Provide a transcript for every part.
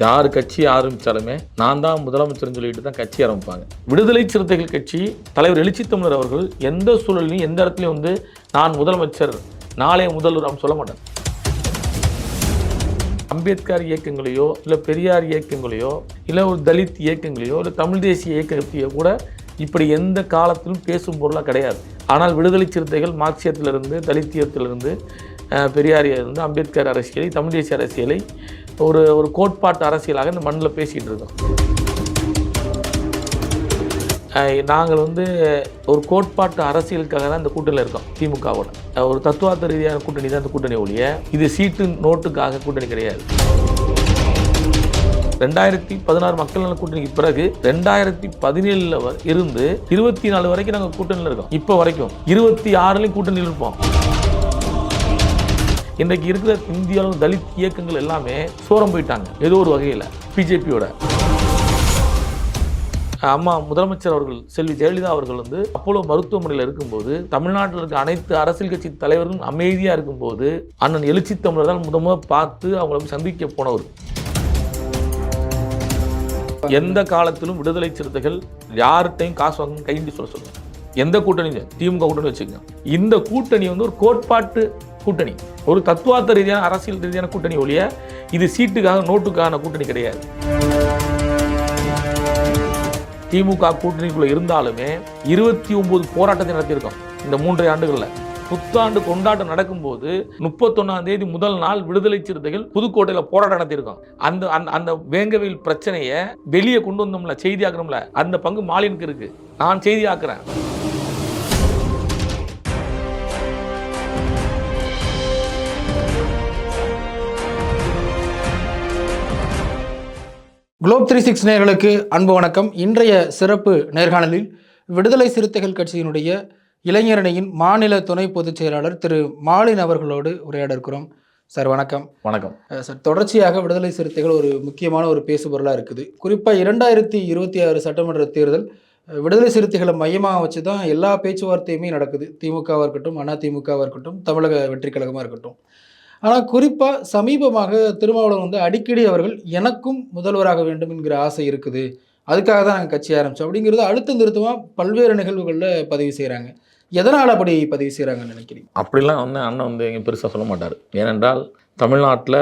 யார் கட்சி ஆரம்பித்தாலுமே நான் தான் முதலமைச்சர்னு சொல்லிட்டு தான் கட்சி ஆரம்பிப்பாங்க. விடுதலை சிறுத்தைகள் கட்சி தலைவர் எழுச்சி தமிழர் அவர்கள் எந்த சூழலையும் எந்த இடத்துலையும் வந்து நான் முதலமைச்சர் நாளைய முதல்வர் அப்படின்னு சொல்ல மாட்டேன் அம்பேத்கர் இயக்கங்களையோ இல்லை பெரியார் இயக்கங்களையோ இல்லை ஒரு தலித் இயக்கங்களையோ இல்லை தமிழ் தேசிய இயக்கத்தையோ கூட இப்படி எந்த காலத்திலும் பேசும் பொருளாக கிடையாது. ஆனால் விடுதலை சிறுத்தைகள் மார்க்சியத்திலிருந்து தலித்தியத்திலிருந்து பெரியாரியிலிருந்து அம்பேத்கர் அரசியலை தமிழ் தேசிய அரசியலை ஒரு ஒரு கோட்பாட்டு அரசியலாக இந்த மண்ணில் பேசிகிட்டு இருக்கோம் நாங்கள் வந்து ஒரு கோட்பாட்டு அரசியலுக்காக தான் இந்த கூட்டணியில் இருக்கோம் திமுகவோட. ஒரு தத்துவார்த்த ரீதியான கூட்டணி தான் இந்த கூட்டணி ஒழிய இது சீட்டு நோட்டுக்காக கூட்டணி கிடையாது. ரெண்டாயிரத்தி பதினாறு மக்கள் நல கூட்டணிக்கு பிறகு ரெண்டாயிரத்தி பதினேழுல வ- இருந்து இருபத்தி நாலு வரைக்கும் நாங்கள் கூட்டணியில் இருக்கோம். இப்போ வரைக்கும் இருபத்தி ஆறுலையும் கூட்டணியில் இருப்போம். இன்றைக்கு இருக்கிற இந்தியாவில் தலித் இயக்கங்கள் எல்லாமே சோரம் போயிட்டாங்க. ஏதோ ஒரு வகையில் பிஜேபியோட. அம்மா முதலமைச்சர் அவர்கள் செல்வி ஜெயலலிதா அவர்கள் வந்து அப்போலோ மருத்துவமனையில் இருக்கும்போது தமிழ்நாட்டில் இருக்க அனைத்து அரசியல் கட்சி தலைவர்களும் அமைதியாக இருக்கும்போது அண்ணன் எழுச்சி தமிழர் தான் முத முத பார்த்து அவங்கள சந்திக்க போனவர். எந்த காலத்திலும் விடுதலை சிறுத்தைகள் யார்கிட்டையும் காசு வாங்க கைண்டி சொல்ல சொல்லுங்கள் எந்த கூட்டணி? திமுக கூட்டணி வச்சுக்கோங்க. இந்த கூட்டணி வந்து ஒரு கோட்பாட்டு கூட்டணி. ஒரு தத்துவார்த்த ரீதியான அரசியல் ரீதியான கூட்டணி ஒழிய இது சீட்டுக்காக நோட்டுக்கான கூட்டணி கிடையாது. திமுக கூட்டணிக்குள்ள இருந்தாலுமே இருபத்தி ஒன்பது போராட்டத்தை நடத்தியிருக்கோம் இந்த மூன்றரை ஆண்டுகளில். புத்தாண்டு கொண்டாட்டம் நடக்கும்போது முப்பத்தொன்னாம் தேதி முதல் நாள் விடுதலை சிறுத்தைகள் புதுக்கோட்டையில் போராட்டம் நடத்தியிருக்கோம் அந்த அந்த அந்த வேங்கவில் பிரச்சனையை வெளியே கொண்டு வந்தோம்ல செய்தியாக்கணும்ல அந்த பங்கு மாலினுக்கு இருக்கு. நான் செய்தி ஆக்குறேன். குளோப் த்ரீ சிக்ஸ் நேர்களுக்கு அன்பு வணக்கம். இன்றைய சிறப்பு நேர்காணலில் விடுதலை சிறுத்தைகள் கட்சியினுடைய இளைஞரணியின் மாநில துணை பொதுச் செயலாளர் திரு மாலின் அவர்களோடு உரையாட இருக்கிறோம் சார் வணக்கம். வணக்கம். சார் தொடர்ச்சியாக விடுதலை சிறுத்தைகள் ஒரு முக்கியமான ஒரு பேசுபொருளாக இருக்குது. குறிப்பாக இரண்டாயிரத்தி இருபத்தி ஆறு சட்டமன்ற தேர்தல் விடுதலை சிறுத்தைகளை மையமாக வச்சு தான் எல்லா பேச்சுவார்த்தையுமே நடக்குது. திமுகவாக இருக்கட்டும் அதிமுகவாக இருக்கட்டும் தமிழக வெற்றிக் கழகமாக இருக்கட்டும். ஆனால் குறிப்பாக சமீபமாக திருமாவளவன் வந்து அடிக்கடி அவர்கள் எனக்கும் முதல்வராக வேண்டும் என்கிற ஆசை இருக்குது. அதுக்காக தான் நாங்கள் கட்சி ஆரம்பித்தோம் அப்படிங்கிறது அழுத்தம் திருத்தமாக பல்வேறு நிகழ்வுகளில் பதிவு செய்கிறாங்க எதனால் அப்படி பதிவு செய்கிறாங்கன்னு நினைக்கிறீங்க? அப்படிலாம் வந்து அண்ணன் வந்து எங்கள் பெருசாக சொல்ல மாட்டார். ஏனென்றால் தமிழ்நாட்டில்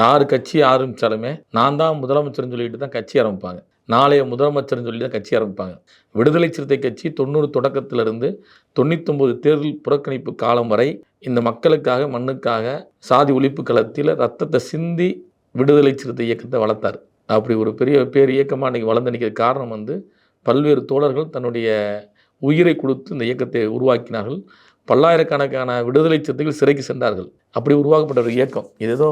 யார் கட்சி ஆரம்பித்தாலுமே நான் தான் முதலமைச்சர்னு சொல்லிட்டு தான் கட்சி ஆரம்பிப்பாங்க. நாளைய முதலமைச்சர்னு சொல்லி தான் கட்சி ஆரம்பிப்பாங்க. விடுதலை சிறுத்தை கட்சி தொண்ணூறு தொடக்கத்திலிருந்து தொண்ணூத்தொம்பது தேர்தல் புறக்கணிப்பு காலம் வரை இந்த மக்களுக்காக மண்ணுக்காக சாதி ஒழிப்பு களத்தில் ரத்தத்தை சிந்தி விடுதலை சிறுத்தை இயக்கத்தை வளர்த்தார். அப்படி ஒரு பெரிய பேர் இயக்கமாக இன்றைக்கி வளர்ந்து நிற்கிற காரணம் வந்து பல்வேறு தோழர்கள் தன்னுடைய உயிரை கொடுத்து இந்த இயக்கத்தை உருவாக்கினார்கள். பல்லாயிரக்கணக்கான விடுதலை சிறுத்தைகள் சிறைக்கு சென்றார்கள். அப்படி உருவாக்கப்பட்ட ஒரு இயக்கம். இது ஏதோ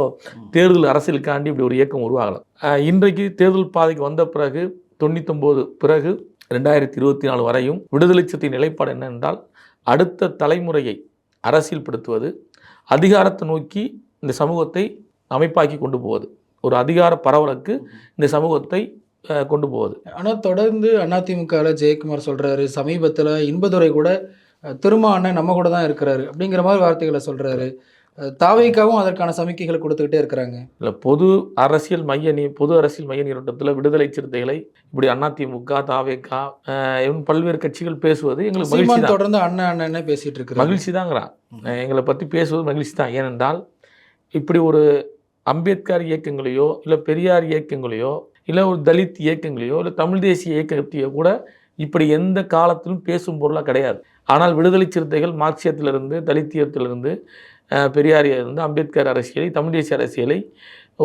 தேர்தல் அரசியலுக்காண்டி இப்படி ஒரு இயக்கம் உருவாகலாம். இன்றைக்கு தேர்தல் பாதைக்கு வந்த பிறகு தொண்ணூத்தொம்போது பிறகு ரெண்டாயிரத்தி இருபத்தி நாலு வரையும் விடுதலை சிறுத்தை நிலைப்பாடு என்னென்றால் அடுத்த தலைமுறையை அரசியல்படுத்துவது அதிகாரத்தை நோக்கி இந்த சமூகத்தை அமைப்பாக்கி கொண்டு போவது. ஒரு அதிகார பரவலுக்கு இந்த சமூகத்தை கொண்டு போவது ஆனால் தொடர்ந்து அதிமுகவில் ஜெயக்குமார் சொல்கிறாரு சமீபத்தில் இன்பதுரை கூட அஹ், திருமா அண்ணன் நம்ம கூட தான் இருக்கிறாரு அப்படிங்கிற மாதிரி வார்த்தைகளை சொல்கிறாரு தாவைக்காவும் அதற்கான சமிக்கைகளை கொடுத்துக்கிட்டே இருக்கிறாங்க. இல்லை பொது அரசியல் மைய நீ பொது அரசியல் மைய நீரோட்டத்தில் விடுதலை சிறுத்தைகளை இப்படி அதிமுக தாவேக்கா இன்னும் பல்வேறு கட்சிகள் பேசுவது எங்களுக்கு மகிழ்ச்சி தொடர்ந்து அண்ணன் அண்ணன்னே பேசிட்டு இருக்கிறாரு. மகிழ்ச்சி தாங்கிறான். எங்களை பற்றி பேசுவது மகிழ்ச்சி தான். ஏனென்றால் இப்படி ஒரு அம்பேத்கர் இயக்கங்களையோ இல்லை பெரியார் இயக்கங்களையோ இல்லை ஒரு தலித் இயக்கங்களையோ இல்லை தமிழ் தேசிய இயக்கத்தையோ கூட இப்படி எந்த காலத்திலும் பேசும் பொருளாக கிடையாது. ஆனால் விடுதலை சிறுத்தைகள் மார்க்சியத்திலிருந்து தலித்தியத்திலிருந்து பெரியாரியிலிருந்து அம்பேத்கர் அரசியலை தமிழ் தேசிய அரசியலை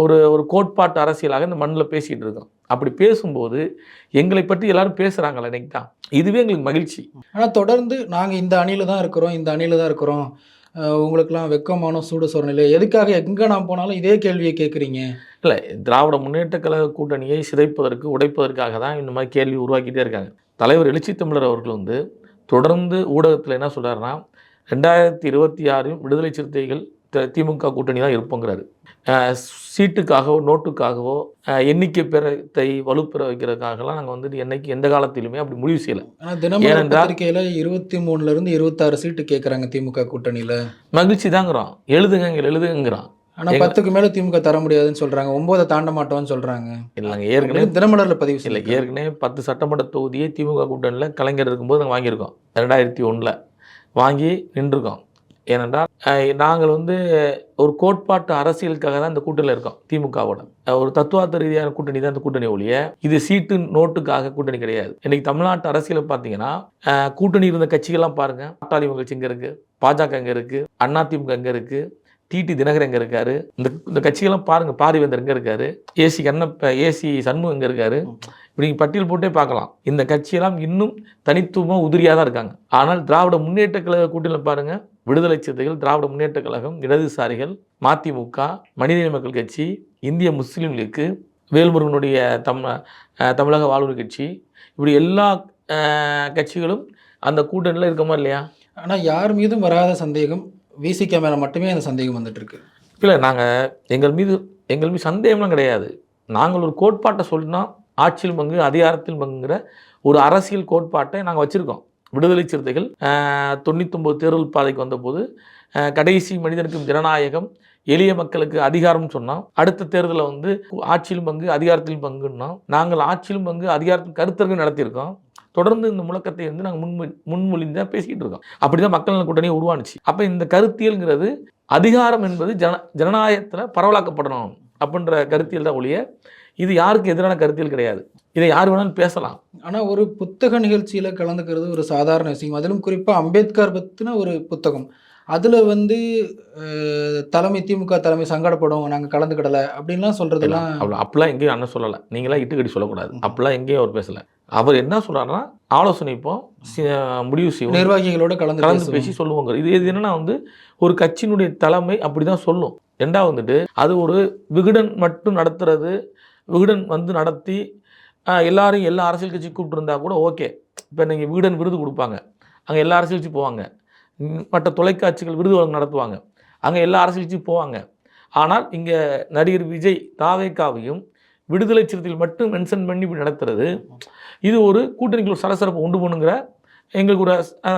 ஒரு ஒரு கோட்பாட்டு அரசியலாக இந்த மண்ணில் பேசிகிட்டு இருக்கோம். அப்படி பேசும்போது எங்களை பற்றி எல்லாரும் பேசுகிறாங்களே இன்னைக்கு தான் இதுவே எங்களுக்கு மகிழ்ச்சி. ஆனால் தொடர்ந்து நாங்கள் இந்த அணியில் தான் இருக்கிறோம் இந்த அணியில் தான் இருக்கிறோம். உங்களுக்கெல்லாம் வெக்கமான சூடு சொரணில்லை எதுக்காக எங்கே நான் போனாலும் இதே கேள்வியை கேட்குறீங்க? இல்லை திராவிட முன்னேற்ற கழக கூட்டணியை சிதைப்பதற்கு உடைப்பதற்காக தான் இந்த மாதிரி கேள்வி உருவாக்கிட்டே இருக்காங்க. தலைவர் எழுச்சி தமிழர் அவர்கள் வந்து தொடர்ந்து ஊடகத்தில் என்ன சொல்கிறாருன்னா ரெண்டாயிரத்தி இருபத்தி ஆறில் விடுதலை சிறுத்தைகள் திமுக கூட்டணி தான் இருப்போங்கிறாரு சீட்டுக்காகவோ நோட்டுக்காகவோ எண்ணிக்கை பெறத்தை வலுப்பெற வைக்கிறதுக்காகலாம் நாங்கள் வந்து என்னைக்கு எந்த காலத்திலுமே அப்படி முடிவு செய்யலை. ஏனென்றால்- பத்திரிகையில் இருபத்தி மூணுலேருந்து இருபத்தாறு சீட்டு கேட்குறாங்க திமுக கூட்டணியில். மகிழ்ச்சி தாங்கிறோம் எழுதுங்க இங்கே எழுதுங்கிறான் ஆனா பத்துக்கு மேல திமுக தர முடியாதுன்னு சொல்றாங்க. ஒன்பதை தாண்ட மாட்டோம்னு சொல்றாங்க. இல்லைங்க ஏற்கனவே தினமலர்ல பதிவு இல்லை செய்யல ஏற்கனவே பத்து சட்டமன்ற தொகுதியை திமுக கூட்டணியில் கலைஞர் இருக்கும்போது நாங்கள் வாங்கியிருக்கோம். ரெண்டாயிரத்தி ஒன்றில் வாங்கி நின்றுருக்கோம். ஏனென்றால் நாங்கள் வந்து ஒரு கோட்பாட்டு அரசியலுக்காக தான் இந்த கூட்டணியில் இருக்கோம் திமுகவோட. ஒரு தத்துவார்த்த ரீதியான கூட்டணி தான் இந்த கூட்டணி ஒழிய இது சீட்டு நோட்டுக்காக கூட்டணி கிடையாது. இன்னைக்கு தமிழ்நாட்டு அரசியலை பார்த்தீங்கன்னா கூட்டணி இருந்த கட்சிகள்லாம் பாருங்க பாட்டாளி கட்சி இங்கே இருக்குது பாஜக இங்கே இருக்குது அதிமுக இங்கே இருக்குது டிடி தினகர் எங்கே இருக்காரு இந்த இந்த கட்சிகள்லாம் பாருங்கள் பாரிவேந்தர் எங்கே இருக்காரு ஏசி கண்ணப்ப ஏசி சண்முகம் எங்கே இருக்காரு. இப்படி பட்டியல் போட்டே பார்க்கலாம் இந்த கட்சியெல்லாம் இன்னும் தனித்துவமாக உதிரியாக தான் இருக்காங்க. ஆனால் திராவிட முன்னேற்ற கழக கூட்டணியில் பாருங்கள் விடுதலை சிறுத்தைகள் திராவிட முன்னேற்ற கழகம் இடதுசாரிகள் மதிமுக மனிதநேய மக்கள் கட்சி இந்திய முஸ்லீம் லீக்கு வேல்முருகனுடைய தம் தமிழக வாழ்வுரி கட்சி இப்படி எல்லா கட்சிகளும் அந்த கூட்டணியில் இருக்கமா இல்லையா? ஆனா யார் மீதும் வராத சந்தேகம் விசிக மேல மட்டுமே அந்த சந்தேகம் வந்துட்டு இருக்கு இல்லை நாங்கள் எங்கள் மீது எங்கள் மீது சந்தேகம்லாம் கிடையாது. நாங்கள் ஒரு கோட்பாட்டை சொல்லினா ஆட்சியில் பங்கு அதிகாரத்தில் பங்குங்கிற ஒரு அரசியல் கோட்பாட்டை நாங்கள் வச்சுருக்கோம். விடுதலை சிறுத்தைகள் தொண்ணூத்தொம்பது தேர்தல் பாதைக்கு வந்தபோது கடைசி மனிதனுக்கும் ஜனநாயகம் எளிய மக்களுக்கு அதிகாரம்னு சொன்னோம் அடுத்த தேர்தலில் வந்து ஆட்சியிலும் பங்கு அதிகாரத்திலும் பங்குன்னா நாங்கள் ஆட்சியிலும் பங்கு அதிகாரத்தில் கருத்தர்கள் நடத்தியிருக்கோம். தொடர்ந்து இந்த முழக்கத்தை வந்து நாங்கள் முன்மொழி முன்மொழிந்து தான் பேசிக்கிட்டு இருக்கோம். அப்படி தான் மக்கள் நல கூட்டணி உருவானுச்சு. அப்போ இந்த கருத்தியல்ங்கிறது அதிகாரம் என்பது ஜன ஜனநாயகத்தில் பரவலாக்கப்படணும் அப்படின்ற கருத்தியல் தான் ஒழிய இது யாருக்கு எதிரான கருத்தியல் கிடையாது. இதை யார் வேணாலும் பேசலாம். ஆனா ஒரு புத்தக நிகழ்ச்சியில கலந்துக்கிறது ஒரு சாதாரண விஷயம். அதிலும் குறிப்பா அம்பேத்கர் பத்தின ஒரு புத்தகம். அதுல வந்து தலைமை திமுக தலைமை சங்கடப்படும் நாங்க கலந்துக்கிடல அப்படின்லாம் சொல்றதெல்லாம் அவ்வளோ அப்பெல்லாம் எங்கேயும் அண்ணன் சொல்லலை. நீங்களாம் இட்டுக்கடி சொல்லக்கூடாது. அப்பெல்லாம் எங்கேயும் அவர் பேசலை. அவர் என்ன சொல்றாருன்னா ஆலோசனை சி- முடிவு செய்வோம். நிர்வாகிகளோட கலந்து கலந்து. பேசி சொல்லுவாங்க இது இது என்னன்னா வந்து ஒரு கட்சியினுடைய தலைமை அப்படி தான் சொல்லும். ரெண்டாவது வந்துட்டு அது ஒரு விகடன் மட்டும் நடத்துறது விகடன் வந்து நடத்தி எல்லாரும் எல்லா அரசியல் கட்சி கூப்பிட்டுருந்தா கூட ஓகே. இப்போ நீங்கள் விகடன் விருது கொடுப்பாங்க. அங்கே எல்லா அரசியல் கட்சி போவாங்க. மற்ற தொலைக்காட்சிகள் விருது வழங்க நடத்துவாங்க. அங்கே எல்லா அரசியல் கட்சியும் போவாங்க. ஆனால் இங்கே நடிகர் விஜய் தாவேக்காவையும் விடுதலை சிறுத்தைகள் மட்டும் மென்ஷன் பண்ணி இப்படி நடத்துறது. இது ஒரு கூட்டணிக்குள்ள ஒரு சலசலப்பை உண்டு பண்ணுங்கிற எங்களுக்கு ஒரு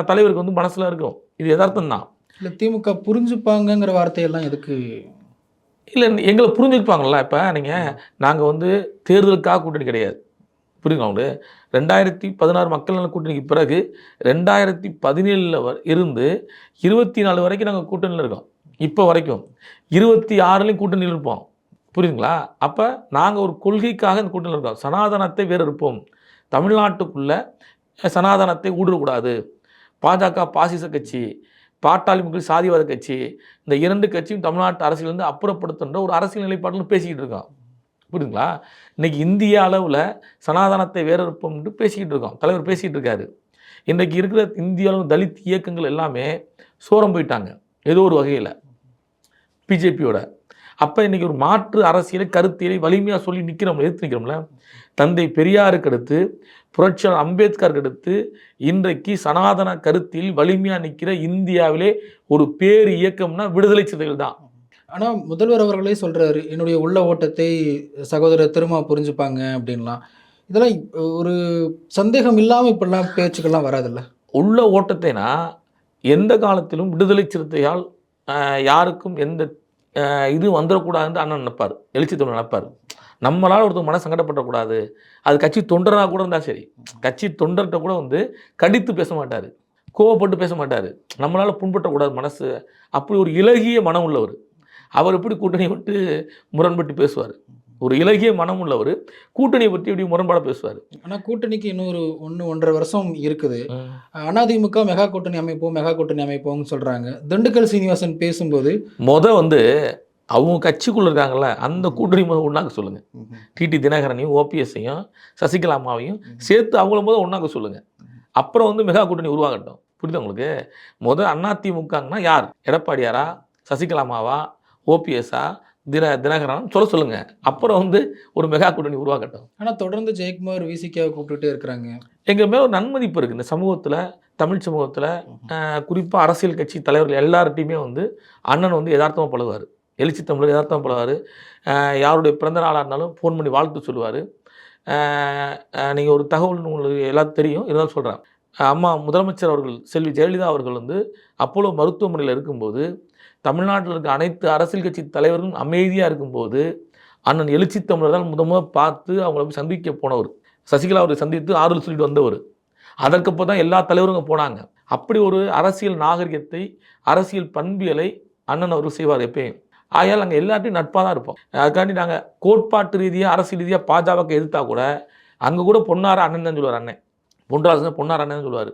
தலைவருக்கு வந்து மனசில் இருக்கும். இது யதார்த்தம் தான். இல்ல திமுக புரிஞ்சுப்பாங்கங்கிற வார்த்தையெல்லாம் எதுக்கு? இல்லை எங்களை புரிஞ்சுப்பாங்கல்ல இப்போ நீங்கள் நாங்கள் வந்து தேர்தலுக்காக கூட்டணி கிடையாது. புரியுங்களா உங்களுக்கு ரெண்டாயிரத்தி பதினாறு மக்கள் நல கூட்டணிக்கு பிறகு ரெண்டாயிரத்தி பதினேழில் இருந்து இருபத்தி நாலு வரைக்கும் நாங்கள் கூட்டணியில் இருக்கோம். இப்போ வரைக்கும் இருபத்தி ஆறுலேயும் கூட்டணியில் இருப்போம். புரியுதுங்களா? அப்போ நாங்கள் ஒரு கொள்கைக்காக இந்த கூட்டணியில் இருக்கோம். சனாதனத்தை வேறு இருப்போம். தமிழ்நாட்டுக்குள்ளே சனாதனத்தை ஊடுறக்கூடாது பாஜக பாசிச கட்சி பாட்டாளி மக்கள் சாதிவாத கட்சி இந்த இரண்டு கட்சியும் தமிழ்நாட்டு அரசியலேருந்து அப்புறப்படுத்துன்ற ஒரு அரசியல் நிலைப்பாடுன்னு பேசிக்கிட்டு இருக்கோம். புரியுதுங்களா? இன்னைக்கு இந்திய அளவில் சனாதனத்தை வேற இருப்போம்னு பேசிக்கிட்டு இருக்கோம். தலைவர் பேசிக்கிட்டு இருக்காரு. இன்றைக்கு இருக்கிற இந்திய அளவு தலித் இயக்கங்கள் எல்லாமே சோரம் போயிட்டாங்க. ஏதோ ஒரு வகையில். பிஜேபியோட. அப்போ இன்றைக்கி ஒரு மாற்று அரசியலை கருத்தியலை வலிமையாக சொல்லி நிற்கிறோம் எடுத்து நிற்கிறோம்ல தந்தை பெரியாருக்கு அடுத்து புரட்சியாளர் அம்பேத்கருக்கு அடுத்து இன்றைக்கு சனாதன கருத்தில் வலிமையாக நிற்கிற இந்தியாவிலே ஒரு பேர் இயக்கம்னா விடுதலை சிறுத்தைகள் தான். ஆனால் முதல்வர் அவர்களே சொல்கிறாரு என்னுடைய உள்ள ஓட்டத்தை சகோதரர் திருமா புரிஞ்சுப்பாங்க அப்படின்லாம். இதெல்லாம் ஒரு சந்தேகம் இல்லாமல் இப்படிலாம் பேச்சுக்கெல்லாம் வராதுல்ல? உள்ள ஓட்டத்தைனா எந்த காலத்திலும் விடுதலை சிறுத்தையால் யாருக்கும் எந்த இது வந்துடக்கூடாதுன்னு அண்ணன் நினைப்பார். எழுச்சி தமிழ் நினைப்பார். நம்மளால் ஒருத்தர் மன சங்கடப்படக்கூடாது. அது கட்சி தொண்டராக கூட இருந்தால் சரி. கட்சி தொண்டர்கிட்ட கூட வந்து கடித்து பேச மாட்டார். கோவப்பட்டு பேச மாட்டார். நம்மளால் புண்பட்டக்கூடாது மனசு. அப்படி ஒரு இலகிய மனம் உள்ளவர். அவர் எப்படி கூட்டணி விட்டு முரண்பட்டு பேசுவார்? ஒரு இலகிய மனம் உள்ளவர் கூட்டணியை பற்றி எப்படி முரண்பாட பேசுவார்? ஆனா கூட்டணிக்கு இன்னொரு ஒன்று ஒன்றரை வருஷம் இருக்குது. அதிமுக மெகா கூட்டணி அமைப்போம் மெகா கூட்டணி அமைப்போம்னு சொல்றாங்க. திண்டுக்கல் சீனிவாசன் பேசும்போது முத வந்து அவங்க கட்சிக்குள்ள இருக்காங்கல்ல அந்த கூட்டணி முத ஒன்றாக்க சொல்லுங்க. டிடி தினகரனையும் ஓபிஎஸ்ஸையும் சசிகலா அம்மாவையும் சேர்த்து அவங்கள முத ஒன்றாக்க சொல்லுங்க. அப்புறம் வந்து மெகா கூட்டணி உருவாகட்டும். புரியுதா உங்களுக்கு? முத அதிமுகங்கன்னா யார்? எடப்பாடியாரா? சசிகலா அம்மாவா? ஓபிஎஸ்ஸா தின தினகரன் சொல்ல சொல்லுங்க. அப்புறம் வந்து ஒரு மெகா கூட்டணி உருவாகட்டும். ஆனா தொடர்ந்து ஜெயக்குமார் விசிகாவை கூப்பிட்டுட்டே இருக்கிறாங்க. எங்கள் மேல ஒரு நன்மதிப்பு இருக்குது இந்த சமூகத்தில் தமிழ் சமூகத்தில் குறிப்பாக அரசியல் கட்சி தலைவர்கள் எல்லார்ட்டையுமே வந்து அண்ணன் வந்து யதார்த்தமாக பழகுவார். எழுச்சி தமிழர் யதார்த்தமாக பழகுவார். யாருடைய பிறந்த நாளாக இருந்தாலும் ஃபோன் பண்ணி வாழ்த்து சொல்லுவார். நீங்கள் ஒரு தகவல் உங்களுக்கு எல்லாத்துக்கும் தெரியும். இருந்தாலும் சொல்கிறேன் அம்மா முதலமைச்சர் அவர்கள் செல்வி ஜெயலலிதா அவர்கள் வந்து அப்போலோ மருத்துவமனையில் இருக்கும்போது தமிழ்நாட்டில் இருக்க அனைத்து அரசியல் கட்சி தலைவர்களும் அமைதியாக இருக்கும்போது அண்ணன் எழுச்சி தமிழர் தான் முத பார்த்து அவங்கள போய் சந்திக்க போனவர். சசிகலா அவரை சந்தித்து ஆறுதல் சொல்லிட்டு வந்தவர். அதற்கப்போ தான் எல்லா தலைவரும் போனாங்க. அப்படி ஒரு அரசியல் நாகரிகத்தை அரசியல் பண்பியலை அண்ணன் அவர் செய்வார் எப்பயும். ஆகையால் நாங்கள் எல்லாத்தையும் நட்பாக தான் இருப்போம். அதுக்காண்டி நாங்கள் கோட்பாட்டு ரீதியாக அரசியல் ரீதியாக பாஜகவுக்கு எதிர்த்தா கூட அங்கே கூட பொன்னார அண்ணன் தான் சொல்லுவார் அண்ணன். பொன்ராசன் பொன்னார் அண்ணன் தான் சொல்லுவார்.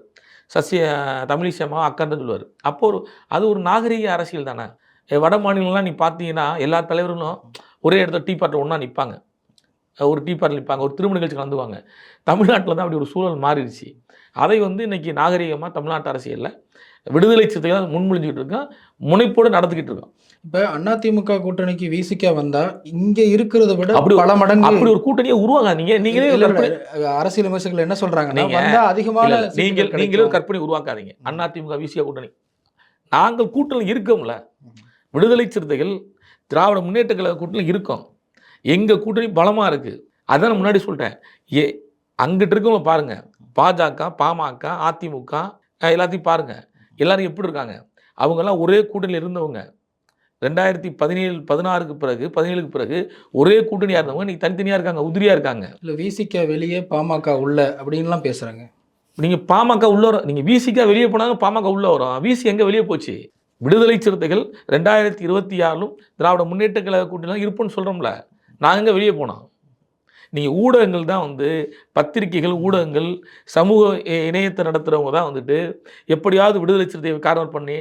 சசிய தமிழிசைமா அக்கன் சொல்லுவார். அப்போ ஒரு அது ஒரு நாகரீக அரசியல் தானே. வட மாநிலம்லாம் நீ பார்த்தீங்கன்னா எல்லா தலைவர்களும் ஒரே இடத்துல டீ பார்ட்டில் ஒன்றா நிற்பாங்க ஒரு டீ பார்ட்டில் நிற்பாங்க ஒரு திருமண நிகழ்ச்சி கலந்துவாங்க தமிழ்நாட்டில் தான் அப்படி ஒரு சூழல் மாறிடுச்சு. அதை வந்து இன்னைக்கு நாகரிகமாக தமிழ்நாட்டு அரசியலில் விடுதலை சிறுத்தைகள் முன்மொழிஞ்சிக்கிட்டு இருக்கோம் முனைப்போடு நடந்துக்கிட்டு இருக்கோம் இப்போ அதிமுக கூட்டணிக்கு விசிகா வந்தா இங்க இருக்கிறத விட அப்படி பல மடங்கு அப்படி ஒரு கூட்டணியை உருவாகாதீங்க நீங்களே அரசியல் விமர்சகர்கள் என்ன சொல்றாங்கன்னா நீங்க- அதிகமான நீங்கள். நீங்களே ஒரு கற்பனை உருவாக்காதீங்க. அதிமுக விசியா கூட்டணி. நாங்கள் கூட்டணி இருக்கோம்ல. விடுதலை சிறுத்தைகள் திராவிட முன்னேற்ற கழக கூட்டணி இருக்கோம். எங்க கூட்டணி பலமா இருக்கு. அதான் நான் முன்னாடி சொல்லிட்டேன். ஏ அங்கிட்டு இருக்கவங்க பாருங்க. பாஜக பாமக அதிமுக எல்லாத்தையும் பாருங்க. எல்லாரும் எப்படி இருக்காங்க? அவங்கெல்லாம் ஒரே கூட்டணியில் இருந்தவங்க. ரெண்டாயிரத்தி பதினேழு பதினாறுக்கு பிறகு பதினேழுக்கு பிறகு ஒரே கூட்டணியாக இருந்தவங்க. இன்னைக்கு தனித்தனியாக இருக்காங்க உதிரியாக இருக்காங்க. இல்ல விசிகா வெளியே பாமக உள்ள அப்படின்லாம் பேசுறாங்க. நீங்கள் பாமக உள்ள வரும் நீங்கள் விசிக்கா வெளியே போனாங்க பாமக உள்ள வரும். விசி எங்கே வெளியே போச்சு? விடுதலை சிறுத்தைகள் ரெண்டாயிரத்தி இருபத்தி ஆறிலும் திராவிட முன்னேற்ற கழக கூட்டணிலாம் இருப்போம்னு சொல்கிறோம்ல நாங்கள் எங்கே வெளியே போனோம் நீங்கள் ஊடகங்கள் தான் வந்து பத்திரிகைகள் ஊடகங்கள் சமூக இ- இணையத்தை நடத்துகிறவங்க தான் வந்துட்டு எப்படியாவது விடுதலை சிறுத்தையை காரணம் பண்ணி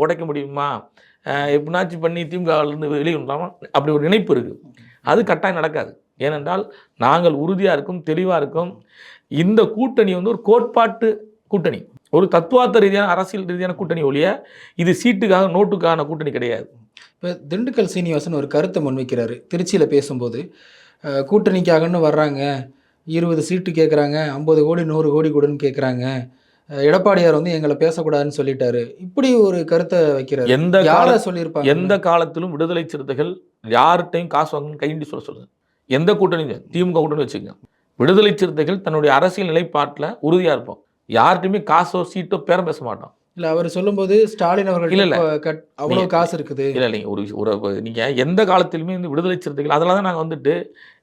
உடைக்க முடியுமா? எப்படினாச்சும் பண்ணி திமுகவிலேருந்து வெளியே விடலாமா அப்படி ஒரு நினைப்பு இருக்குது அது கட்டாயம் நடக்காது. ஏனென்றால் நாங்கள் உறுதியாக இருக்கும் தெளிவாக இருக்கும். இந்த கூட்டணி வந்து ஒரு கோட்பாட்டு கூட்டணி. ஒரு தத்துவார்த்த ரீதியான அரசியல் ரீதியான கூட்டணி ஒழிய இது சீட்டுக்காக நோட்டுக்கான கூட்டணி கிடையாது. இப்போ திண்டுக்கல் சீனிவாசன் ஒரு கருத்தை முன்வைக்கிறாரு. திருச்சியில் பேசும்போது கூட்டணிக்காகன்னு வர்றாங்க. இருபது சீட்டு கேட்குறாங்க ஐம்பது கோடி நூறு கோடி கொடுன்னு கேட்குறாங்க எடப்பாடியார் வந்து எங்களை பேசக்கூடாதுன்னு சொல்லிட்டாரு. இப்படி ஒரு கருத்தை வைக்கிறாரு. எந்த யாரை கால சொல்லியிருப்பாங்க? எந்த காலத்திலும் விடுதலை சிறுத்தைகள் யார்கிட்டையும் காசு வாங்கணும் கைண்டி சொல்ல சொல்லுங்க. எந்த கூட்டணி திமுக கூட்டணி வச்சுக்கோங்க. விடுதலை சிறுத்தைகள் தன்னுடைய அரசியல் நிலைப்பாட்டில் உறுதியாக இருப்போம். யார்கிட்டையுமே காசோ சீட்டோ பேரம் பேச மாட்டோம். இல்லை அவர் சொல்லும்போது ஸ்டாலின் இல்ல, அவர்கள் இல்ல. கட் அவ்வளோ காசு இருக்குது. இல்லை இல்லைங்க ஒரு ஒரு நீங்கள் எந்த காலத்திலுமே இந்த விடுதலை சிறுத்தைகள் அதனால தான் நாங்கள் வந்துட்டு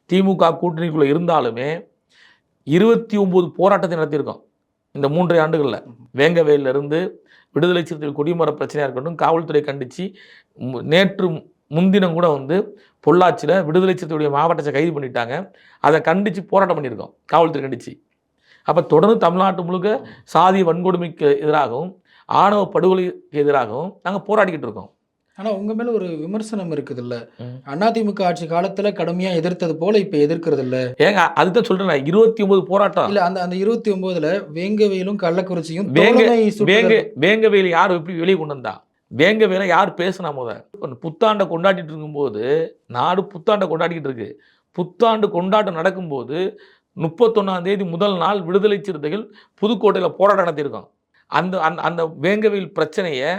திமுக கூட்டணிக்குள்ளே இருந்தாலுமே இருபத்தி ஒம்பது போராட்டத்தை நடத்தியிருக்கோம் இந்த மூன்றரை ஆண்டுகளில். வேங்கவேலில் இருந்து விடுதலை சிறுத்தைகள் குடிமர பிரச்சனையாக இருக்கட்டும் காவல்துறை கண்டித்து நேற்று முன்தினம் கூட வந்து பொள்ளாச்சியில் விடுதலை சிறுத்தையுடைய மாவட்டத்தை கைது பண்ணிட்டாங்க. அதை கண்டித்து போராட்டம் பண்ணியிருக்கோம் காவல்துறை கண்டித்து அப்போ தொடர்ந்து தமிழ்நாட்டு முழுக்க சாதி வன்கொடுமைக்கு எதிராகவும் ஆணவ படுகொலைக்கு எதிராகவும் நாங்கள் போராடிக்கிட்டு இருக்கோம். ஆனால் உங்கள் மேலே ஒரு விமர்சனம் இருக்குதுல்ல. ம். அதிமுக ஆட்சி காலத்தில் கடுமையாக எதிர்த்தது போல இப்போ எதிர்க்கிறது இல்ல ஏங்க அதுதான் சொல்றேன் இருபத்தி ஒன்பது போராட்டம். இல்ல அந்த அந்த இருபத்தி ஒன்பதுல வேங்கவேலும் கள்ளக்குறிச்சியும் வேங்க- வேங்கவேலி யார் எப்படி வெளியே கொண்டு வந்தா? வேங்கவேலை யார் பேசுனா முத? புத்தாண்டை கொண்டாடிட்டு இருக்கும்போது நாடு புத்தாண்டை கொண்டாடிக்கிட்டு இருக்கு. புத்தாண்டு கொண்டாட்டம் நடக்கும்போது முப்பத்தொன்னாம் தேதி முதல் நாள் விடுதலை சிறுத்தைகள் புதுக்கோட்டையில் போராட்டம் நடத்தியிருக்கோம் அந்த அந்த அந்த வேங்கவேல் பிரச்சனையை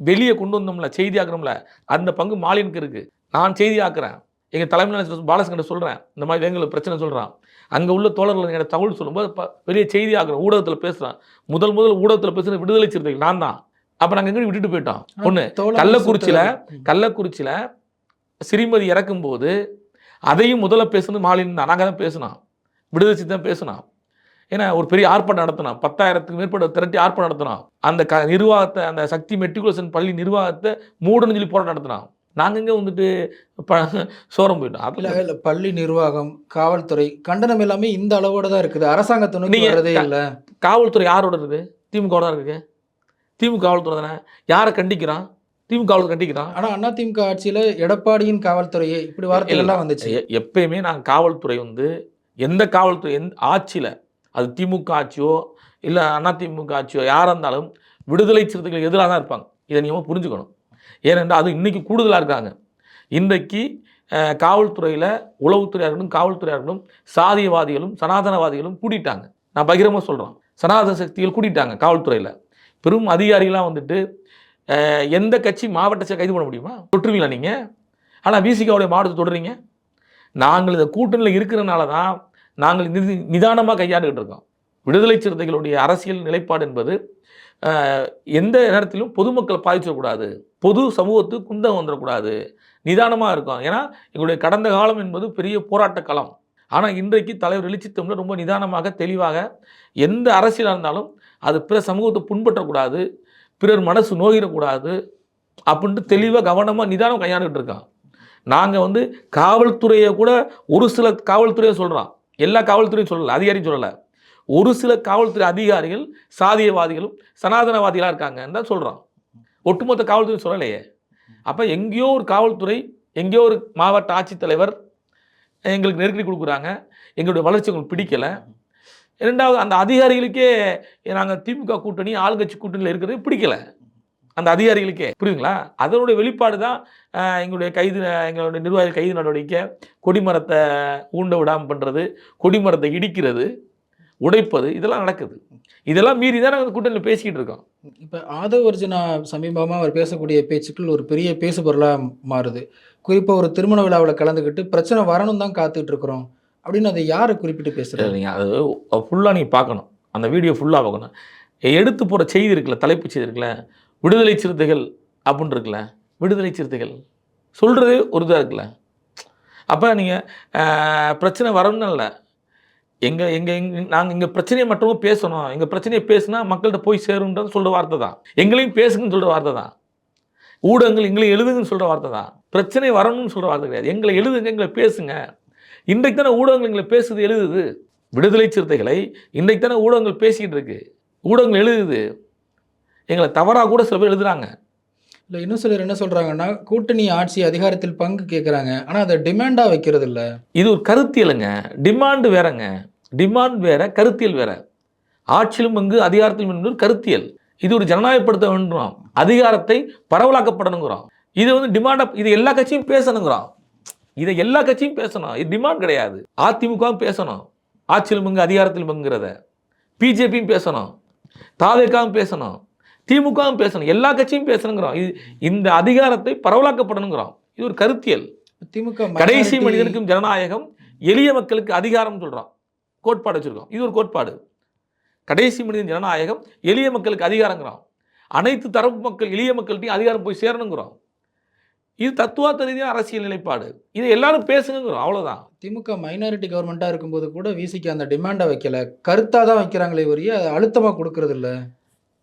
வெளியே கொண்டு வந்தோம்ல செய்தியாக்குறோம்ல அந்த பங்கு மாலினுக்கு இருக்கு. நான் செய்தியாக்குறேன் எங்கள் தலைமையில் பாலசங்கர் சொல்கிறேன் இந்த மாதிரி வேங்கவேல் பிரச்சனை சொல்கிறான் அங்கே உள்ள தோழர்கள் எனக்கு தகவல் சொல்லும்போது ப- வெளியே செய்தி ஆக்குறோம் ஊடகத்தில் பேசுகிறான் முதல் முதல் ஊடகத்தில் பேசுகிற விடுதலை சிறுத்தைகள் நான் தான். அப்போ நாங்கள் எங்கே விட்டுட்டு போயிட்டோம்? ஒன்று கள்ளக்குறிச்சியில. கள்ளக்குறிச்சியில் சிறுமதி இறக்கும்போது அதையும் முதல்ல பேசுனது மாலின் தான். நாங்கள் தான் பேசினோம். விடுதலை தான் பேசினோம். ஏன்னா ஒரு பெரிய ஆர்ப்பாட்டம் நடத்தினோம் பத்தாயிரத்துக்கு மேற்பட்ட திரட்டி ஆர்ப்பாட்டம் நடத்தினோம் அந்த க நிர்வாகத்தை அந்த சக்தி மெட்ரிகுலேஷன் பள்ளி நிர்வாகத்தை மூடணும்னு சொல்லி போராட்டம் நடத்தினோம் நாங்கள் இங்கே வந்துட்டு ப சோரம் போயிட்டோம். அதில் இல்ல பள்ளி நிர்வாகம் காவல்துறை கண்டனம் எல்லாமே இந்த அளவோட தான் இருக்குது. அரசாங்கத்தை நோக்கி நீங்க வரதே இல்ல. காவல்துறை யாரோட இருக்குது? திமுக தான் இருக்கு. திமுக காவல்துறை தானே? யாரை கண்டிக்கிறான்? திமுக கண்டிக்கிறான். ஆனா அதிமுக ஆட்சியில எடப்பாடியின் காவல்துறையே இப்படி வார்த்தைகள் எல்லாம் வந்துச்சு. எப்பயுமே நாங்கள் காவல்துறை வந்து எந்த காவல்துறை எந்த ஆட்சியில் அது திமுக ஆட்சியோ இல்லை அதிமுக ஆட்சியோ யாராக இருந்தாலும் விடுதலை சிறுத்தைகள் எதிராக தான் இருப்பாங்க. இதை நீங்கள் புரிஞ்சுக்கணும். ஏனென்றால் அது இன்றைக்கி கூடுதலாக இருக்காங்க. இன்றைக்கு காவல்துறையில் உளவுத்துறையாக இருக்கட்டும் காவல்துறையாக இருக்கட்டும் சாதியவாதிகளும் சனாதனவாதிகளும் கூட்டிட்டாங்க நான் பகிரமாக சொல்கிறோம் சனாதன சக்திகள் கூட்டிட்டாங்க காவல்துறையில். பெரும் அதிகாரிகளாக வந்துட்டு எந்த கட்சி மாவட்டத்தை கைது பண்ண முடியுமா? தொற்றுவீங்களா நீங்கள் ஆனால் விசிகாவுடைய மாவட்டத்தை தொடுறீங்க. நாங்கள் இந்த கூட்டணியில் இருக்கிறனால தான் நாங்கள் நிதி நிதானமாக கையாண்டுகிட்டு இருக்கோம். விடுதலை சிறுத்தைகளுடைய அரசியல் நிலைப்பாடு என்பது எந்த நேரத்திலும் பொதுமக்களை பாதிச்சிடக்கூடாது. பொது சமூகத்துக்கு குந்தகம் வந்துடக்கூடாது. நிதானமாக இருக்கும். ஏன்னா எங்களுடைய கடந்த காலம் என்பது பெரிய போராட்ட களம் ஆனால் இன்றைக்கு தலைவர் எழுச்சி தமிழர் ரொம்ப நிதானமாக தெளிவாக எந்த அரசியலாக இருந்தாலும் அது பிற சமூகத்தை புண்பற்றக்கூடாது. பிறர் மனசு நோகிடக்கூடாது. அப்படின்ட்டு தெளிவாக கவனமாக நிதானம் கையாண்டுக்கிட்டு இருக்கான். நாங்கள் வந்து காவல்துறையை கூட ஒரு சில காவல்துறையை சொல்கிறோம் எல்லா காவல்துறையும் சொல்லலை அதிகாரியும் சொல்லலை. ஒரு சில காவல்துறை அதிகாரிகள் சாதியவாதிகளும் சனாதனவாதிகளாக இருக்காங்கன்னு தான் சொல்கிறோம் ஒட்டுமொத்த காவல்துறை சொல்லலையே. அப்போ எங்கேயோ ஒரு காவல்துறை எங்கேயோ ஒரு மாவட்ட ஆட்சித்தலைவர் எங்களுக்கு நெருக்கடி கொடுக்குறாங்க. எங்களுடைய வளர்ச்சி உங்களுக்கு பிடிக்கலை. இரண்டாவது அந்த அதிகாரிகளுக்கே நாங்கள் திமுக கூட்டணி ஆளுங்கட்சி கூட்டணியில் இருக்கிறது பிடிக்கல. அந்த அதிகாரிகளுக்கே. புரியுதுங்களா? அதனுடைய வெளிப்பாடு தான் எங்களுடைய கைது எங்களுடைய நிர்வாக கைது நடவடிக்கை கொடிமரத்தை ஊண்ட விடாமல் பண்ணுறது கொடிமரத்தை இடிக்கிறது உடைப்பது இதெல்லாம் நடக்குது. இதெல்லாம் மீறி தான் நாங்கள் கூட்டணியில் பேசிக்கிட்டு இருக்கோம். இப்போ ஆதவ அர்ஜுனா சமீபமாக அவர் பேசக்கூடிய பேச்சுக்கள் ஒரு பெரிய பேசு பொருளாக மாறுது. குறிப்பாக ஒரு திருமண விழாவில் கலந்துக்கிட்டு பிரச்சனை வரணும் தான் காத்துட்டு இருக்கிறோம் அப்படின்னு அதை யாரை குறிப்பிட்டு பேசுகிறாரு நீங்கள் அது ஃபுல்லாக நீங்கள் பார்க்கணும். அந்த வீடியோ ஃபுல்லாக பார்க்கணும். எடுத்து போகிற செய்தி இருக்குல்ல தலைப்பு செய்தி இருக்குல்ல விடுதலை சிறுத்தைகள் அப்படின்னு இருக்குல்ல விடுதலை சிறுத்தைகள். சொல்கிறது ஒரு இதாக இருக்குல்ல. அப்போ நீங்கள் பிரச்சனை வரணும்னு இல்லை. எங்கள் எங்கள் எங்கள் நாங்கள் எங்கள் பிரச்சனையை மட்டும் பேசணும். எங்கள் பிரச்சனையை பேசுனா மக்கள்கிட்ட போய் சேருன்றது சொல்கிற வார்த்தை தான். எங்களையும் பேசுங்கன்னு சொல்கிற வார்த்தை தான். ஊடகங்கள் எங்களையும் எழுதுங்கன்னு சொல்கிற வார்த்தை தான். பிரச்சனை வரணும்னு சொல்கிற வார்த்தை கிடையாது. எங்களை எழுதுங்க எங்களை பேசுங்க. இன்றைக்கு தானே ஊடகங்கள் எங்களை பேசுது எழுதுது. விடுதலை சிறுத்தைகளை இன்றைக்கு தானே ஊடகங்கள் பேசிக்கிட்டு இருக்கு. ஊடகங்கள் எழுதுது. எங்களை தவறாக கூட சில பேர் எழுதுறாங்க. இல்லை இன்னும் சிலர் என்ன சொல்கிறாங்கன்னா கூட்டணி ஆட்சி அதிகாரத்தில் பங்கு கேட்குறாங்க ஆனால் அதை டிமாண்டாக வைக்கிறது இல்லை. இது ஒரு கருத்தியலுங்க. டிமாண்டு வேறங்க. டிமாண்ட் வேற கருத்தியல் வேற. ஆட்சியிலும் பங்கு அதிகாரத்திலும் என்பது கருத்தியல். இது ஒரு ஜனநாயகப்படுத்த வேண்டும் அதிகாரத்தை பரவலாக்கப்படணுங்கிறோம். இது வந்து டிமாண்ட் இது எல்லா கட்சியும் பேசணுங்கிறோம். இதை எல்லா கட்சியும் பேசணும். இது டிமாண்ட் கிடையாது. அதிமுகவும் பேசணும். ஆட்சியிலும் பங்கு அதிகாரத்தில் பங்குங்கிறத. பிஜேபியும் பேசணும். தாவேக்காவும் பேசணும். திமுகவும் பேசணும் எல்லா கட்சியும் பேசணுங்கிறோம். இது இந்த அதிகாரத்தை பரவலாக்கப்படணுங்கிறோம். இது ஒரு கருத்தியல். திமுக கடைசி மனிதனுக்கும் ஜனநாயகம் எளிய மக்களுக்கு அதிகாரம் சொல்றோம். கோட்பாடு வச்சிருக்கோம். இது ஒரு கோட்பாடு. கடைசி மனிதன் ஜனநாயகம் எளிய மக்களுக்கு அதிகாரங்கிறோம். அனைத்து தரப்பு மக்கள் எளிய மக்கள்கிட்டையும் அதிகாரம் போய் சேரணுங்கிறோம். இது தத்துவார்த்த ரீதியான அரசியல் நிலைப்பாடு. இதை எல்லாரும் பேசுங்கிறோம் அவ்வளவுதான். திமுக மைனாரிட்டி கவர்மெண்ட்டாக இருக்கும்போது கூட விசிக்கு அந்த டிமாண்டை வைக்கல. கருத்தாக தான் வைக்கிறாங்களே அதை அழுத்தமாக கொடுக்கறது இல்ல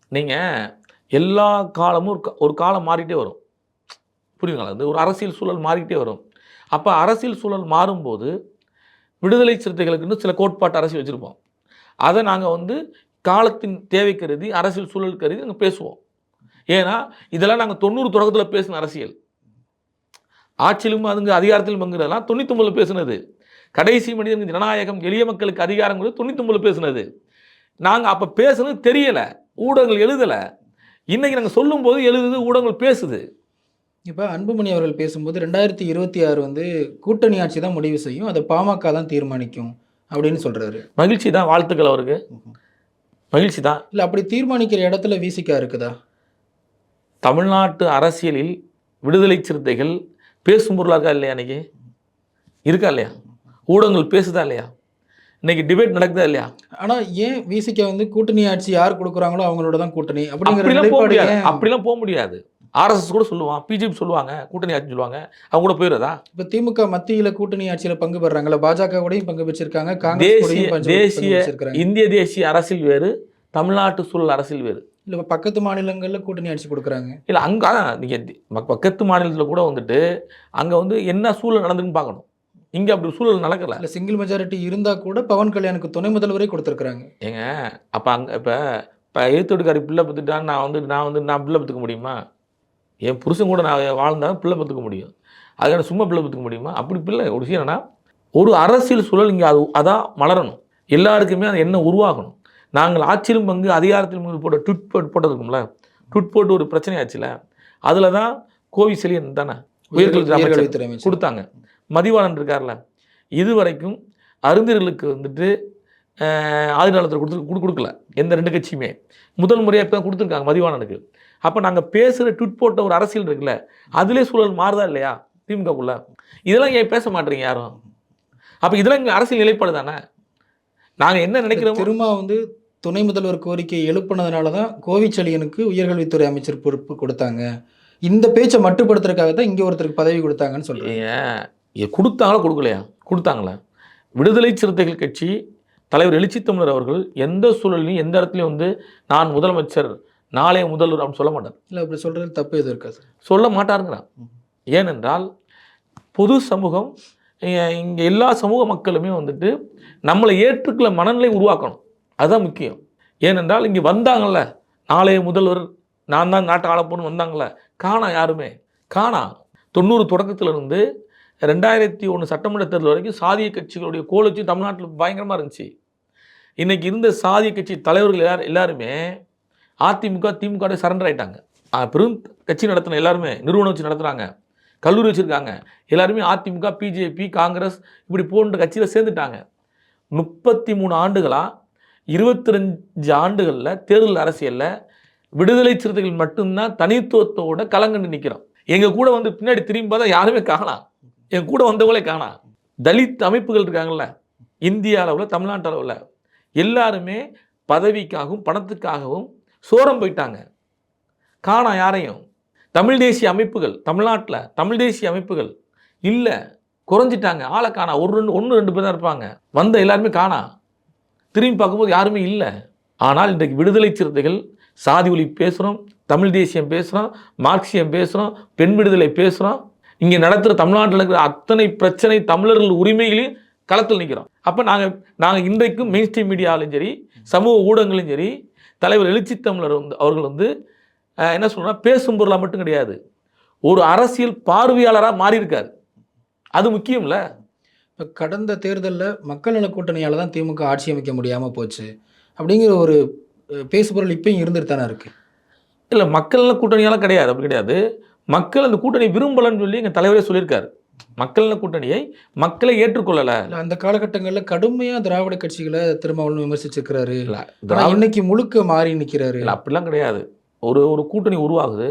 நீங்கள் எல்லா காலமும் ஒரு ஒரு காலம் மாறிட்டே வரும். புரியுங்களா அது ஒரு அரசியல் சூழல் மாறிக்கிட்டே வரும். அப்போ அரசியல் சூழல் மாறும்போது விடுதலை சிறுத்தைகளுக்குன்னு சில கோட்பாட்டு அரசியல் வச்சுருப்போம். அதை நாங்கள் வந்து காலத்தின் தேவை கருதி அரசியல் சூழல் கருதி நாங்கள் பேசுவோம். ஏன்னா இதெல்லாம் நாங்கள் தொண்ணூறு தொடக்கத்தில் பேசின அரசியல். ஆட்சியிலும் அதுங்க அதிகாரத்திலும் பங்குறதெல்லாம் தொண்ணூத்தொம்பதில் பேசுனது. கடைசி மனிதனுக்கு ஜனநாயகம் எளிய மக்களுக்கு அதிகாரங்கிறது தொண்ணூத்தொம்பதில் பேசுனது. நாங்கள் அப்போ பேசுனது தெரியலை. ஊடகங்கள் எழுதலை. இன்னைக்கு நாங்கள் சொல்லும்போது எழுதுது ஊடகங்கள் பேசுது. இப்போ அன்புமணி அவர்கள் பேசும்போது ரெண்டாயிரத்தி இருபத்தி ஆறு வந்து கூட்டணி ஆட்சி தான் முடிவு செய்யும் அதை பாமக தான் தீர்மானிக்கும் அப்படின்னு சொல்றாரு. மகிழ்ச்சி தான் வாழ்த்துக்கள் அவருக்கு. மகிழ்ச்சி தான். இல்லை அப்படி தீர்மானிக்கிற இடத்துல விசிகா இருக்குதா? தமிழ்நாட்டு அரசியலில் விடுதலை சிறுத்தைகள் பேசும் பொருளாக இருக்கா இல்லையா இன்னைக்கு? இருக்கா இல்லையா? ஊடகங்கள் பேசுதா இல்லையா? இன்னைக்கு டிபேட் நடக்குதா இல்லையா? ஆனால் ஏன் விசிகா வந்து கூட்டணி ஆட்சி யார் கொடுக்குறாங்களோ அவங்களோட தான் கூட்டணி? அப்படிங்கிற போக முடியாது. அப்படிலாம் போக முடியாது. ஆர்எஸ்எஸ் கூட சொல்லுவான் பிஜேபி சொல்லுவாங்க கூட்டணி ஆட்சி சொல்லுவாங்க. அவங்க கூட போயிடுறதா? இப்போ திமுக மத்தியில கூட்டணி ஆட்சியில பங்கு பெறாங்கல்ல பாஜக கூடயும் பங்கு பெற்றிருக்காங்க காங்கிரஸ் தேசிய இந்திய தேசிய அரசியல் வேறு தமிழ்நாட்டு சூழல் அரசியல் வேறு. இல்ல பக்கத்து மாநிலங்கள்ல கூட்டணி ஆட்சி கொடுக்குறாங்க. இல்லை அங்கே நீங்கள் பக்கத்து மாநிலத்தில் கூட வந்துட்டு அங்கே வந்து என்ன சூழல் நடந்துன்னு பார்க்கணும். இங்கே அப்படி சூழல் நடக்கலை. இல்ல சிங்கிள் மெஜாரிட்டி இருந்தா கூட பவன் கல்யாணுக்கு துணை முதல்வரே கொடுத்துருக்காங்க ஏங்க அப்போ அங்கே இப்போ இப்போ எழுத்தோட்டுக்காரி பிள்ளை பத்துட்டா நான் வந்து நான் வந்து நான் பிள்ளை பத்துக்க முடியுமா? என் புருஷன் கூட நான் வாழ்ந்தாலும் பிள்ளை பத்துக்க முடியும். அதுக்கான சும்மா பிள்ளை பத்துக்க முடியுமா? அப்படி பிள்ளை ஒரு விஷயம் என்னன்னா ஒரு அரசியல் சூழல் இங்கே அது அதான் மலரணும். எல்லாருக்குமே அது என்ன உருவாகணும். நாங்கள் ஆட்சியிலும் பங்கு அதிகாரத்திலும் பங்கு போட்ட ட்விட் போட் போட்டது இருக்கும்ல ட்விட் போட்டு ஒரு பிரச்சனை ஆச்சுல அதில் தான் கோவி செலியன் தானே உயர்கல்வித்துறை கொடுத்தாங்க. மதிவாளன் இருக்கார்ல இது வரைக்கும் அறிஞர்களுக்கு வந்துட்டு அஹ், ஆதிநலத்தில் கொடுத்து கொடு கொடுக்கல எந்த ரெண்டு கட்சியுமே. முதல் முறையாக இப்போ தான் கொடுத்துருக்காங்க மதிவாணனுக்கு. அப்போ நாங்கள் பேசுகிற ட்விட் போட்ட ஒரு அரசியல் இருக்குல்ல அதிலே சூழல் மாறுதா இல்லையா திமுகக்குள்ள இதெல்லாம் ஏன் பேச மாட்டீங்க யாரும்? அப்போ இதெல்லாம் இங்கே அரசியல் நிலைப்பாடு தானே? நாங்கள் என்ன நினைக்கிறோமோ திருமா வந்து துணை முதல்வர் கோரிக்கை எழுப்புனதுனால தான் கோவிச்செழியனுக்கு உயர்கல்வித்துறை அமைச்சர் பொறுப்பு கொடுத்தாங்க. இந்த பேச்சை மட்டுப்படுத்துறதுக்காக தான் இங்கே ஒருத்தருக்கு பதவி கொடுத்தாங்கன்னு இது கொடுத்தாங்களா கொடுக்கலையா? கொடுத்தாங்களா? விடுதலை சிறுத்தைகள் கட்சி தலைவர் எழுச்சி தமிழர் அவர்கள் எந்த சூழலையும் எந்த இடத்துலையும் வந்து நான் முதலமைச்சர் நாளைய முதல்வர் அப்படின்னு சொல்ல மாட்டார். இல்லை அப்படி சொல்கிறது தப்பு எதுவும் இருக்கா சார்? சொல்ல மாட்டாருங்கிறான் ஏனென்றால் பொது சமூகம் இங்கே எல்லா சமூக மக்களுமே வந்துட்டு நம்மளை ஏற்றுக்கல மனநிலை உருவாக்கணும். அதுதான் முக்கியம். ஏனென்றால் இங்கே வந்தாங்கல்ல நாளைய முதல்வர் நான் தான் நாட்டை ஆளப்போன்னு வந்தாங்கல்ல காணா யாருமே? காணா. தொண்ணூறு தொடக்கத்துல இருந்து ரெண்டாயிரத்தி ஒன்று சட்டமன்ற தேர்தல் வரைக்கும் சாதிய கட்சிகளுடைய கோலச்சி தமிழ்நாட்டில் பயங்கரமாக இருந்துச்சு. இன்றைக்கி இருந்த சாதிய கட்சி தலைவர்கள் எல்லார் எல்லாருமே அதிமுக திமுக சரண்டர் ஆகிட்டாங்க பெரும் கட்சி நடத்தின எல்லாருமே நிறுவனம் வச்சு நடத்துகிறாங்க கல்லூரி வச்சுருக்காங்க. எல்லாருமே அதிமுக பிஜேபி காங்கிரஸ் இப்படி போன்ற கட்சியில் சேர்ந்துட்டாங்க. முப்பத்தி மூணு ஆண்டுகளாக இருபத்தி ரெஞ்சு ஆண்டுகளில் தேர்தல் அரசியலில் விடுதலை சிறுத்தைகள் மட்டும்தான் தனித்துவத்தோட கலங்கண்டு நிற்கிறோம் எங்கள் கூட வந்து பின்னாடி திரும்பி பார்த்தா யாருமே காணலாம் என் கூட வந்தவங்களே காணா. தலித் அமைப்புகள் இருக்காங்கல்ல இந்திய அளவில் தமிழ்நாட்டு அளவில் எல்லாருமே பதவிக்காகவும் பணத்துக்காகவும் சோரம் போயிட்டாங்க. காணா யாரையும். தமிழ் தேசிய அமைப்புகள் தமிழ்நாட்டில் தமிழ் தேசிய அமைப்புகள் இல்லை குறைஞ்சிட்டாங்க. ஆளை காணா. ஒரு ரெண்டு ஒன்று ரெண்டு பேர் தான் இருப்பாங்க. வந்த எல்லாருமே காணா. திரும்பி பார்க்கும்போது யாருமே இல்லை. ஆனால் இன்றைக்கு விடுதலை சிறுத்தைகள் சாதி ஒளி பேசுகிறோம் தமிழ் தேசியம் பேசுகிறோம் மார்க்சியம் பேசுகிறோம் பெண் விடுதலை பேசுகிறோம் இங்கே நடத்துகிற தமிழ்நாட்டில் இருக்கிற அத்தனை பிரச்சனை தமிழர்கள் உரிமைகளையும் களத்தில் நிற்கிறோம். அப்போ நாங்கள் நாங்கள் இன்றைக்கும் மெயின் ஸ்ட்ரீம் மீடியாவிலும் சரி சமூக ஊடகங்களும் சரி தலைவர் எழுச்சி தமிழர் வந்து அவர்கள் வந்து என்ன சொல்கிறா பேசும் பொருளாக மட்டும் கிடையாது. ஒரு அரசியல் பார்வையாளராக மாறியிருக்காரு. அது முக்கியம்ல? இப்போ கடந்த தேர்தலில் மக்கள் நல கூட்டணியால் தான் திமுக ஆட்சி அமைக்க முடியாமல் போச்சு. அப்படிங்கிற ஒரு பேசுபொருள் இப்பயும் இருந்துட்டு தானே இருக்குது இல்லை மக்கள் நல கூட்டணியால கிடையாது அப்படி கிடையாது. மக்கள் அந்த கூட்டணி விரும்பலன்னு சொல்லி எங்கள் தலைவரே சொல்லியிருக்காரு. மக்கள் கூட்டணியை மக்களை ஏற்றுக்கொள்ளலை. அந்த காலகட்டங்களில் கடுமையாக திராவிட கட்சிகளை திருமாவளவன் விமர்சிச்சிருக்கிறாரு. இல்லை இன்னைக்கு முழுக்க மாறி நிற்கிறாரு அப்படிலாம் கிடையாது. ஒரு ஒரு கூட்டணி உருவாகுது.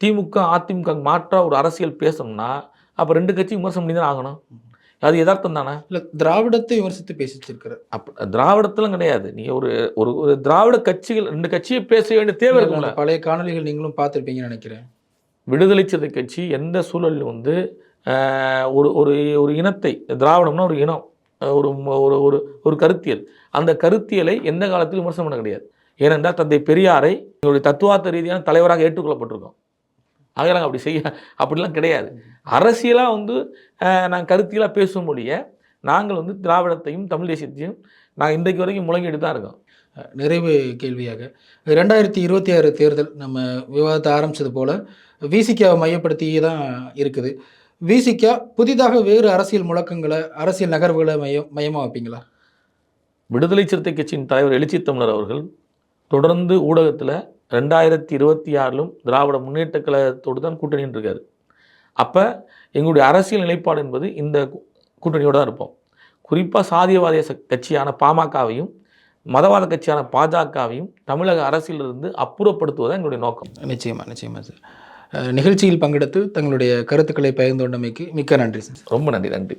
திமுக அதிமுக மாற்றா ஒரு அரசியல் பேசணும்னா அப்போ ரெண்டு கட்சி விமர்சனம் பண்ணி தான் ஆகணும். அது யதார்த்தம் தானே? இல்லை திராவிடத்தை விமர்சித்து பேசிச்சிருக்கிறார். அப் திராவிடத்திலும் கிடையாது. நீ ஒரு ஒரு ஒரு திராவிட கட்சிகள் ரெண்டு கட்சியை பேச வேண்டிய தேவை இருக்கும்ல. பழைய காணொளிகள் நீங்களும் பார்த்துருப்பீங்கன்னு நினைக்கிறேன். விடுதலை சிறுத்தை கட்சி எந்த சூழலிலும் வந்து ஒரு ஒரு ஒரு இனத்தை திராவிடம்னா ஒரு இனம் ஒரு ஒரு ஒரு ஒரு கருத்தியல். அந்த கருத்தியலை எந்த காலத்திலும் விமர்சனம் பண்ண கிடையாது. ஏனென்றால் தந்தை பெரியாரை எங்களுடைய தத்துவார்த்த ரீதியான தலைவராக ஏற்றுக்கொள்ளப்பட்டிருக்கோம். ஆக நாங்கள் அப்படி செய்ய அப்படிலாம் கிடையாது. அரசியலாக வந்து நாங்கள் கருத்தியலாக பேசும் மொழிய நாங்கள் வந்து திராவிடத்தையும் தமிழ் தேசியத்தையும் நாங்கள் இன்றைக்கு வரைக்கும் முழங்கிட்டு தான் இருக்கோம். நிறைவு கேள்வியாக. ரெண்டாயிரத்தி இருபத்தி ஆறு தேர்தல் நம்ம விவாதத்தை ஆரம்பிச்சது போல் விசிகாவை மையப்படுத்தியே தான் இருக்குது. விசிகா புதிதாக வேறு அரசியல் முழக்கங்களை அரசியல் நகர்வுகளை மையம் மையமாக வைப்பீங்களா விடுதலை சிறுத்தை கட்சியின் தலைவர் எழுச்சி தமிழர் அவர்கள் தொடர்ந்து ஊடகத்தில் ரெண்டாயிரத்தி இருபத்தி ஆறிலும் திராவிட முன்னேற்ற கழகத்தோடு தான் கூட்டணின்னு இருக்காரு அப்போ எங்களுடைய அரசியல் நிலைப்பாடு என்பது இந்த கூட்டணியோட தான் இருப்போம். குறிப்பாக சாதியவாதிய கட்சியான பாமகவையும் மதவாத கட்சியான பாஜகவையும் தமிழக அரசியலிருந்து அப்புறப்படுத்துவதுதான் எங்களுடைய நோக்கம். நிச்சயமா நிச்சயமா சார். நிகழ்ச்சியில் பங்கெடுத்து தங்களுடைய கருத்துக்களை பகிர்ந்து கொண்டமைக்கு மிக்க நன்றி சார். ரொம்ப நன்றி நன்றி.